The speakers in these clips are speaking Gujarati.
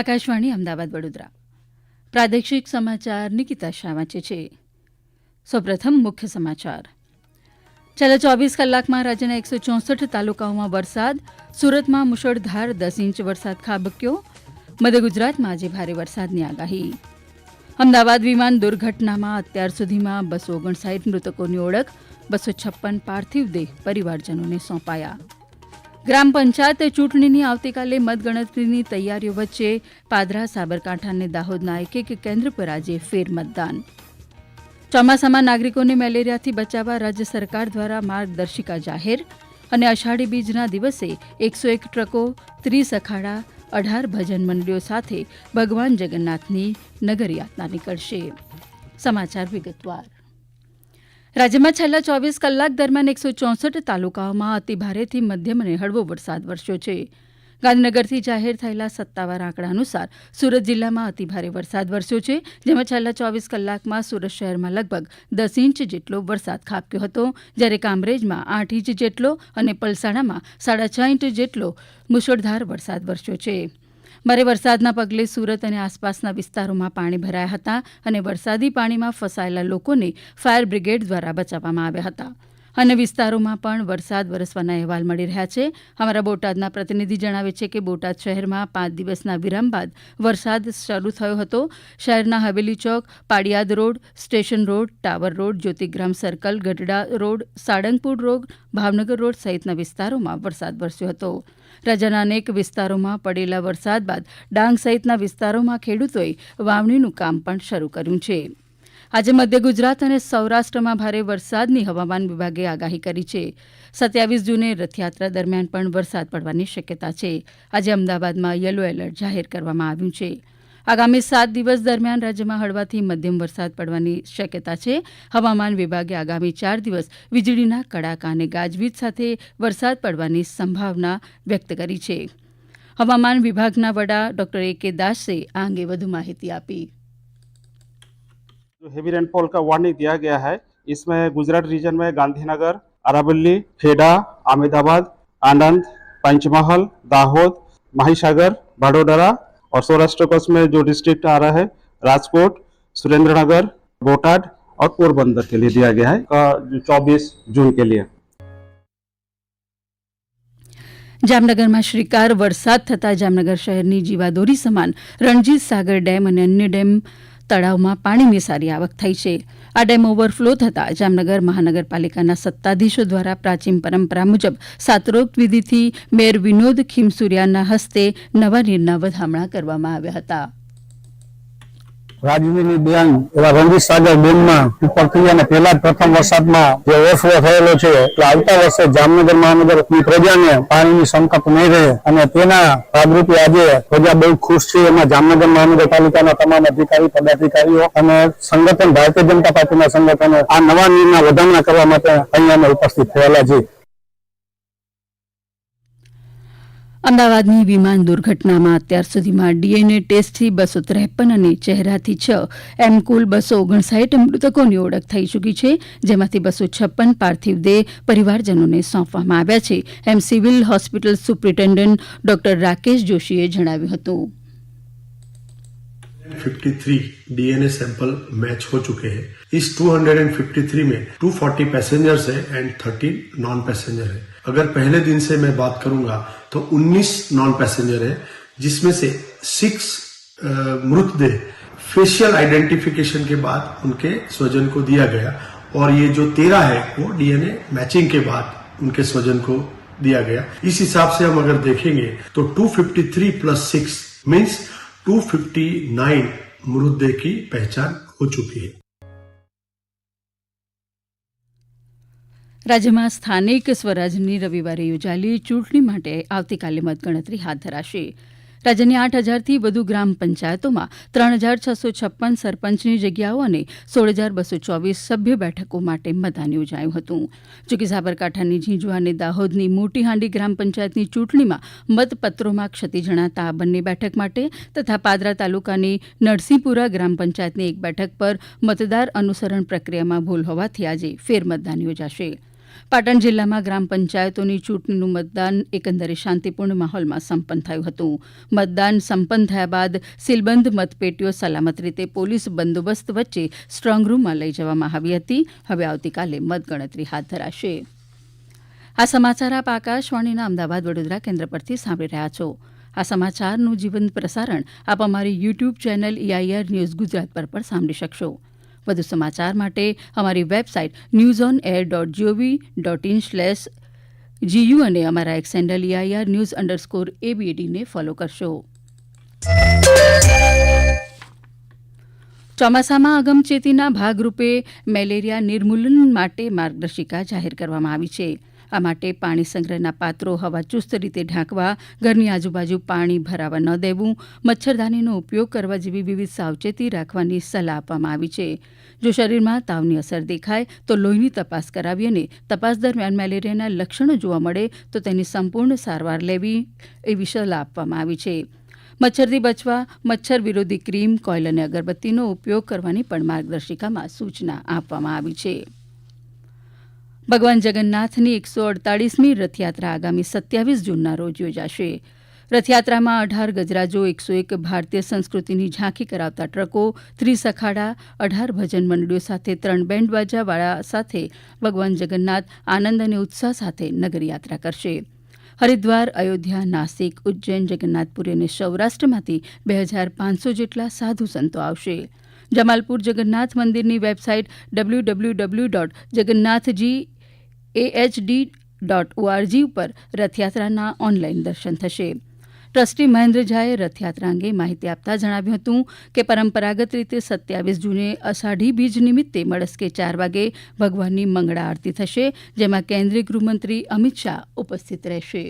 આકાશવાણી અમદાવાદ વડોદરા. પ્રાદેશિક સમાચાર નિકિતા શાહ વાંચે છે. સૌપ્રથમ મુખ્ય સમાચાર. છેલ્લા ચોવીસ કલાકમાં રાજ્યના એકસો ચોસઠ તાલુકાઓમાં વરસાદ, સુરતમાં મુશળધાર દસ ઇંચ વરસાદ ખાબક્યો. મધ્ય ગુજરાતમાં આજે ભારે વરસાદની આગાહી. અમદાવાદ વિમાન દુર્ઘટનામાં અત્યાર સુધીમાં બસો ઓગણસાઠ મૃતકોની ઓળખ, બસો છપ્પન પાર્થિવ દેહ પરિવારજનોને સોંપાયા. ગ્રામ પંચાયત ચૂંટણીની આવતીકાલે મતગણતરીની તૈયારીઓ વચ્ચે પાદરા, સાબરકાંઠા અને દાહોદના એક એક કેન્દ્ર પર આજે ફેરમતદાન. ચોમાસામાં નાગરિકોને મેલેરિયાથી બચાવવા રાજ્ય સરકાર દ્વારા માર્ગદર્શિકા જાહેર અને અષાઢી બીજના દિવસે એકસો એક ટ્રકો, ત્રીસ અખાડા, અઢાર ભજન મંડળીઓ સાથે ભગવાન જગન્નાથની નગરયાત્રા નીકળશે. સમાચાર વિગતવાર. રાજ્યમાં છેલ્લા ચોવીસ કલાક દરમિયાન એકસો ચોસઠ તાલુકાઓમાં અતિભારેથી મધ્યમ અને હળવો વરસાદ વરસ્યો છે. ગાંધીનગરથી જાહેર થયેલા સત્તાવાર આંકડા અનુસાર સુરત જિલ્લામાં અતિભારે વરસાદ વરસ્યો છે, જેમાં છેલ્લા ચોવીસ કલાકમાં સુરત શહેરમાં લગભગ દસ ઇંચ જેટલો વરસાદ ખાબક્યો હતો. જ્યારે કામરેજમાં આઠ ઇંચ જેટલો અને પલસાણામાં સાડા છ ઇંચ જેટલો મુશળધાર વરસાદ વરસ્યો છે. ભારે વરસાદના પગલે સુરત અને આસપાસના વિસ્તારોમાં પાણી ભરાયા હતા અને વરસાદી પાણીમાં ફસાયેલા લોકોને ફાયર બ્રિગેડ દ્વારા બચાવવામાં આવ્યા હતા. અન્ય વિસ્તારોમાં પણ વરસાદ વરસવાના અહેવાલ મળી રહ્યા છે. અમારા બોટાદના પ્રતિનિધિ જણાવે છે કે બોટાદ શહેરમાં પાંચ દિવસના વિરામ બાદ વરસાદ શરૂ થયો હતો. શહેરના Haveli Chowk, Padiyad road, station road, tower road, Jyotigram circle, Gadhada road, Salangpur road, Bhavnagar road સહિતના વિસ્તારોમાં વરસાદ વરસ્યો હતો. રાજ્યના અનેક વિસ્તારોમાં પડેલા વરસાદ બાદ ડાંગ સહિતના વિસ્તારોમાં ખેડૂતોએ વાવણીનું કામ પણ શરૂ કર્યું છે. આજે મધ્ય ગુજરાત અને સૌરાષ્ટ્રમાં ભારે વરસાદની હવામાન વિભાગે આગાહી કરી છે. સત્યાવીસ જૂને રથયાત્રા દરમિયાન પણ વરસાદ પડવાની શક્યતા છે. આજે અમદાવાદમાં યલો એલર્ટ જાહેર કરવામાં આવ્યું છે. આગામી સાત દિવસ દરમિયાન રાજ્યમાં હળવાથી મધ્યમ વરસાદ પડવાની શક્યતા છે હવામાન વિભાગે આગામી ચાર દિવસ વીજળીના કડાકા અને ગાજવીજ સાથે વરસાદ પડવાની સંભાવના વ્યક્ત કરી છે હવામાન વિભાગના વડા ડોક્ટર એ કે દાસે આ અંગે વધુ માહિતી આપી जो हेवी रेनफॉल का वार्निंग दिया गया है इसमें गुजरात रीजन में गांधीनगर अरावली खेड़ा अहमदाबाद आनंद पंचमहल दाहोद माहीसागर बड़ोदरा और सौराष्ट्र कच्छ में जो डिस्ट्रिक्ट आ रहा है राजकोट सुरेंद्रनगर बोटाड और पोरबंदर के लिए दिया गया है चौबीस जून के लिए જામનગરમાં શ્રીકાર વરસાદ થતાં જામનગર શહેરની જીવાદોરી સમાન રણજીત સાગર ડેમ અને અન્ય ડેમ તળાવમાં પાણીની સારી આવક થઈ છે. આ ડેમ ઓવરફ્લો થતાં જામનગર મહાનગરપાલિકાના સત્તાધીશો દ્વારા પ્રાચીન પરંપરા મુજબ સાતરોક્ત વિધિથી મેયર વિનોદ ખીમસુરિયાના હસ્તે નવા નીરના વધામણા કરવામાં આવ્યા હતા. રાજવીની બેન એવા રણજીત સાગર ડેમમાં ઉપરથી અને પહેલા જ પ્રથમ વરસાદમાં જે ઓવરફ્લો થયેલો છે, એટલે આવતા વર્ષે જામનગર મહાનગરની પ્રજાને પાણીની સંકટ નહીં રહે અને તેના ભાગરૂપે આજે પ્રજા બહુ ખુશ છે. એમાં જામનગર મહાનગરપાલિકાના તમામ અધિકારી, પદાધિકારીઓ અને સંગઠન, ભારતીય જનતા પાર્ટીના સંગઠનો આ નવા નિર્ણય વધામણા કરવા માટે અહીંયા ઉપસ્થિત થયેલા છે અમદાવાદની વિમાન દુર્ઘટનામાં અત્યાર સુધીમાં ડીએનએ ટેસ્ટથી બસો ત્રેપન અને ચહેરાથી છ એમ કુલ બસો ઓગણસાઠ મૃતકોની ઓળખ થઈ ચૂકી છે જેમાંથી બસો છપ્પન પાર્થિવ દેહ પરિવારજનોને સોંપવામાં આવ્યા છે એમ civil hospital superintendent doctor Rakesh જોશીએ જણાવ્યું હતું 53 डीएनए सैंपल मैच हो चुके हैं इस 253 में 240 पैसेंजर्स है एंड 13 नॉन पैसेंजर है अगर पहले दिन से मैं बात करूँगा तो 19 नॉन पैसेंजर है, जिसमें से सिक्स मृतदेह फेशियल आइडेंटिफिकेशन के बाद उनके स्वजन को दिया गया। और ये जो तेरह है, वो डीएनए मैचिंग के बाद उनके स्वजन को दिया गया। इस हिसाब से हम अगर देखेंगे तो 253 प्लस सिक्स मीन्स 259 मृतदेह की पहचान हो चुकी है। રાજ્યમાં સ્થાનિક સ્વરાજની રવિવારે યોજાયેલી ચૂંટણી માટે આવતીકાલે મતગણતરી હાથ ધરાશે. રાજ્યની આઠ હજારથી વધુ ગ્રામ પંચાયતોમાં ત્રણ હજાર છસો છપ્પન સરપંચની જગ્યાઓ અને સોળ હજાર બસો ચોવીસ સભ્ય બેઠકો માટે મતદાન યોજાયું હતું. જોકે સાબરકાંઠાની ઝીંઝુઆ અને દાહોદની મોટી હાંડી ગ્રામ પંચાયતની ચૂંટણીમાં મતપત્રોમાં ક્ષતિ જણાતા આ બંને બેઠક માટે તથા પાદરા તાલુકાની નરસિંહપુરા ગ્રામ પંચાયતની એક બેઠક પર મતદાર અનુસરણ પ્રક્રિયામાં ભૂલ હોવાથી આજે ફેરમતદાન યોજાશે. પાટણ જિલ્લામાં ગ્રામ પંચાયતોની ચૂંટણીનું મતદાન એકંદરે શાંતિપૂર્ણ માહોલમાં સંપન્ન થયું હતું. મતદાન સંપન્ન થયા બાદ સીલબંધ મતપેટીઓ સલામત રીતે પોલીસ બંદોબસ્ત વચ્ચે સ્ટ્રોંગરૂમમાં લઈ જવામાં આવી હતી. હવે આવતીકાલે મતગણતરી હાથ ધરાશે. આ સમાચાર આપ આકાશવાણીના અમદાવાદ વડોદરા કેન્દ્ર પરથી સાંભળી રહ્યા છો. આ સમાચારનું જીવંત પ્રસારણ આપ અમારી YouTube channel AIR news Gujarat પર પણ સાંભળી શકશો. વધુ સમાચાર માટે અમારી website news on air dot gov dot in slash GU અને અમારા X handle AIR news underscore એબીએડીને follow કરશો. ચોમાસામાં અગમચેતીના ભાગરૂપે મેલેરિયા નિર્મૂલન માટે માર્ગદર્શિકા જાહેર કરવામાં આવી છે. આ માટે પાણી સંગ્રહના પાત્રો હવા ચુસ્ત રીતે ઢાંકવા, ઘરની આજુબાજુ પાણી ભરાવા ન દેવું, મચ્છરદાનીનો ઉપયોગ કરવા જેવી વિવિધ સાવચેતી રાખવાની સલાહ આપવામાં આવી છે. જો શરીરમાં તાવની અસર દેખાય, તો લોહીની તપાસ કરાવી અને તપાસ દરમિયાન મેલેરિયાના લક્ષણો જોવા મળે, તો તેની સંપૂર્ણ સારવાર લેવી એવી સલાહ આપવામાં આવી છે. મચ્છરથી બચવા, મચ્છર વિરોધી ક્રીમ કોઇલ અને અગરબત્તીનો ઉપયોગ કરવાની પણ માર્ગદર્શિકામાં સૂચના આપવામાં આવી છે. ભગવાન જગન્નાથની એકસો અડતાળીસમી રથયાત્રા આગામી સત્યાવીસ જૂનના રોજ યોજાશે. રથયાત્રામાં અઢાર ગજરાજો, એકસો એક ભારતીય સંસ્કૃતિની ઝાંખી કરાવતા ટ્રકો, ત્રીસ અખાડા, અઢાર ભજન મંડળીઓ સાથે ત્રણ બેન્ડ બાજાવાળા સાથે ભગવાન જગન્નાથ આનંદ અને ઉત્સાહ સાથે નગરયાત્રા કરશે. હરિદ્વાર, અયોધ્યા, નાસિક, ઉજ્જૈન, જગન્નાથપુરી અને સૌરાષ્ટ્રમાંથી બે હજાર પાંચસો જેટલા સાધુ સંતો આવશે. જમાલપુર જગન્નાથ મંદિરની website W W W dot Jagannathji AHD dot ORG ઉપર રથયાત્રાના ઓનલાઈન દર્શન થશે. ટ્રસ્ટી મહેન્દ્ર ઝાએ રથયાત્રા અંગે માહિતી આપતા જણાવ્યું હતું કે પરંપરાગત રીતે સત્યાવીસ જૂને અષાઢી બીજ નિમિત્તે મળસ્કે ચાર વાગે ભગવાનની મંગળા આરતી થશે, જેમાં કેન્દ્રીય ગૃહમંત્રી અમિત શાહ ઉપસ્થિત રહેશે.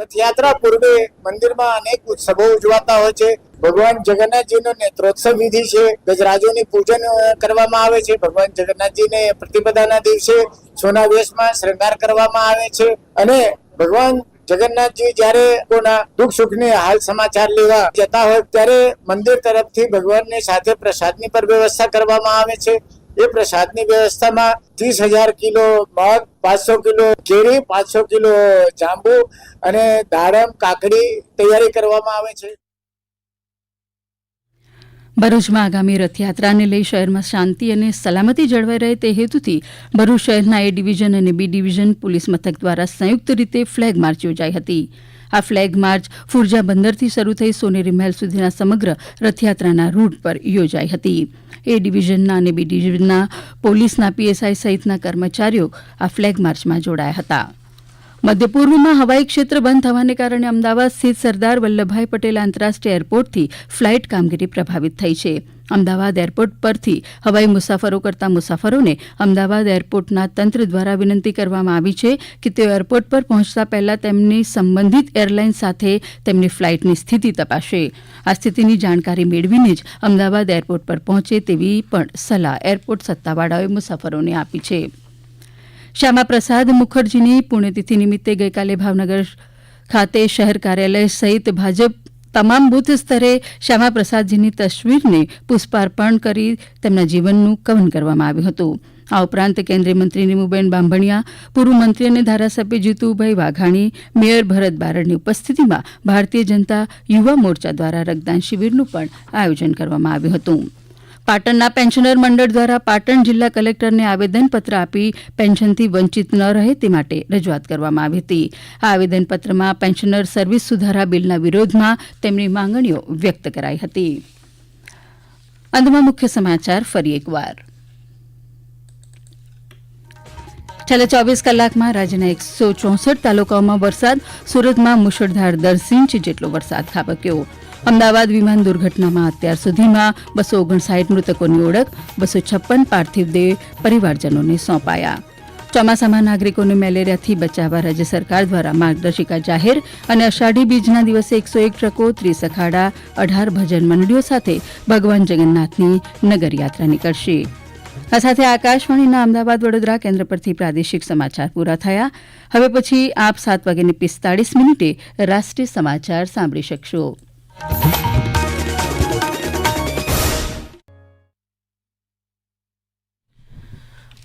રથયાત્રા પૂર્વે મંદિરમાં અનેક ઉત્સવો ઉજવાતા હોય છે. ભગવાન જગન્નાથજીનો નેત્રોત્સવ વિધિ છે. ગજરાજોની પૂજન કરવામાં આવે છે. ભગવાન જગન્નાથજીને પ્રતિપદાના દિવસે સોના વેશમાં શૃંગાર કરવામાં આવે છે. અને ભગવાન જગન્નાથજી જ્યારે કોના દુઃખ સુખની હાલ સમાચાર લેવા જતા હોય, ત્યારે મંદિર તરફથી ભગવાનની સાથે પ્રસાદની પર વ્યવસ્થા કરવામાં આવે છે. એ પ્રસાદની વ્યવસ્થામાં ત્રીસ હજાર કિલો મગ, પાંચસો કિલો કેરી, પાંચસો કિલો જાંબુ અને દાડમ, કાકડી તૈયારી કરવામાં આવે છે. ભરૂચમાં આગામી રથયાત્રાને લઈ શહેરમાં શાંતિ અને સલામતી જળવાઈ રહે તે હેતુથી ભરૂચ શહેરના એ ડિવિઝન અને બી ડિવિઝન પોલીસ મથક દ્વારા સંયુક્ત રીતે ફ્લેગ માર્ચ યોજાઈ હતી. આ ફ્લેગ માર્ચ ફુરજા બંદરથી શરૂ થઈ સોનેરી મહેલ સુધીના સમગ્ર રથયાત્રાના રૂટ પર યોજાઈ હતી. એ ડિવિઝનના અને બી ડિવિઝનના પોલીસના પીએસઆઈ સહિતના કર્મચારીઓ આ ફ્લેગ માર્ચમાં જોડાયા હતા. મધ્ય પૂર્વમાં હવાઈ ક્ષેત્ર બંધ થવાને કારણે અમદાવાદ સ્થિત સરદાર વલ્લભભાઈ પટેલ આંતરરાષ્ટ્રીય એરપોર્ટથી ફ્લાઇટ કામગીરી પ્રભાવિત થઈ છે. અમદાવાદ એરપોર્ટ પરથી હવાઈ મુસાફરો કરતા મુસાફરોને અમદાવાદ એરપોર્ટના તંત્ર દ્વારા વિનંતી કરવામાં આવી છે કે તેઓ એરપોર્ટ પર પહોંચતા પહેલા તેમની સંબંધિત એરલાઇન સાથે તેમની ફ્લાઇટની સ્થિતિ તપાસે. આ સ્થિતિની જાણકારી મેળવીને જ અમદાવાદ એરપોર્ટ પર પહોંચે તેવી પણ સલાહ એરપોર્ટ સત્તાવાળાઓએ મુસાફરોને આપી છે. શ્યામા પ્રસાદ મુખર્જીની પુણ્યતિથિ નિમિત્તે ગઈકાલે ભાવનગર ખાતે શહેર કાર્યાલય સહિત ભાજપ તમામ બુથ સ્તરે શ્યામાપ્રસાદજીની તસવીરને પુષ્પાર્પણ કરી તેમના જીવનનું કવન કરવામાં આવ્યું હતું. આ ઉપરાંત કેન્દ્રીય મંત્રી નીમુબેન બાંભણિયા, પૂર્વ મંત્રી અને ધારાસભ્ય જીતુભાઈ વાઘાણી, મેયર ભરત બારડની ઉપસ્થિતિમાં ભારતીય જનતા યુવા મોરચા દ્વારા રક્તદાન શિબિરનું પણ આયોજન કરવામાં આવ્યું હતું. પાટણના પેન્શનર મંડળ દ્વારા પાટણ જિલ્લા કલેક્ટરને આવેદનપત્ર આપી પેન્શનથી વંચિત ન રહે તે માટે રજૂઆત કરવામાં આવી હતી. આ આવેદનપત્રમાં પેન્શનર સર્વિસ સુધારા બિલના વિરોધમાં તેમની માંગણીઓ વ્યક્ત કરાઈ હતી. અંતમાં મુખ્ય સમાચાર ફરી એકવાર. છેલ્લા ચોવીસ કલાકમાં રાજ્યના એકસો ચોસઠ તાલુકાઓમાં વરસાદ, સુરતમાં મુશળધાર દસ ઇંચ જેટલો વરસાદ ખાબક્યો. અમદાવાદ વિમાન દુર્ઘટનામાં અત્યાર સુધીમાં બસો ઓગણસાઠ મૃતકોની ઓળખ, બસો છપ્પન પાર્થિવ દેહ પરિવારજનોને સોંપાયા. ચોમાસામાં નાગરિકોને મેલેરિયાથી બચાવવા રાજ્ય સરકાર દ્વારા માર્ગદર્શિકા જાહેર અને અષાઢી બીજના દિવસે એકસો એક ટ્રકો, ત્રીસ અખાડા, અઢાર ભજન મંડળીઓ સાથે ભગવાન જગન્નાથની નગરયાત્રા નીકળશે. આ સાથે આકાશવાણીના અમદાવાદ વડોદરા કેન્દ્ર પરથી પ્રાદેશિક સમાચાર પૂરા થયા. હવે પછી આપ સાત વાગ્યાની પિસ્તાળીસ મિનિટે રાષ્ટ્રીય સમાચાર સાંભળી શકશો.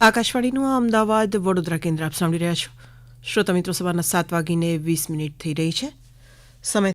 આકાશવાણીનું આ અમદાવાદ વડોદરા કેન્દ્ર આપ સાંભળી રહ્યા છો. શ્રોતા મિત્રો, સવારના સાત વાગીને વીસ મિનિટ થઈ રહી છે. સમય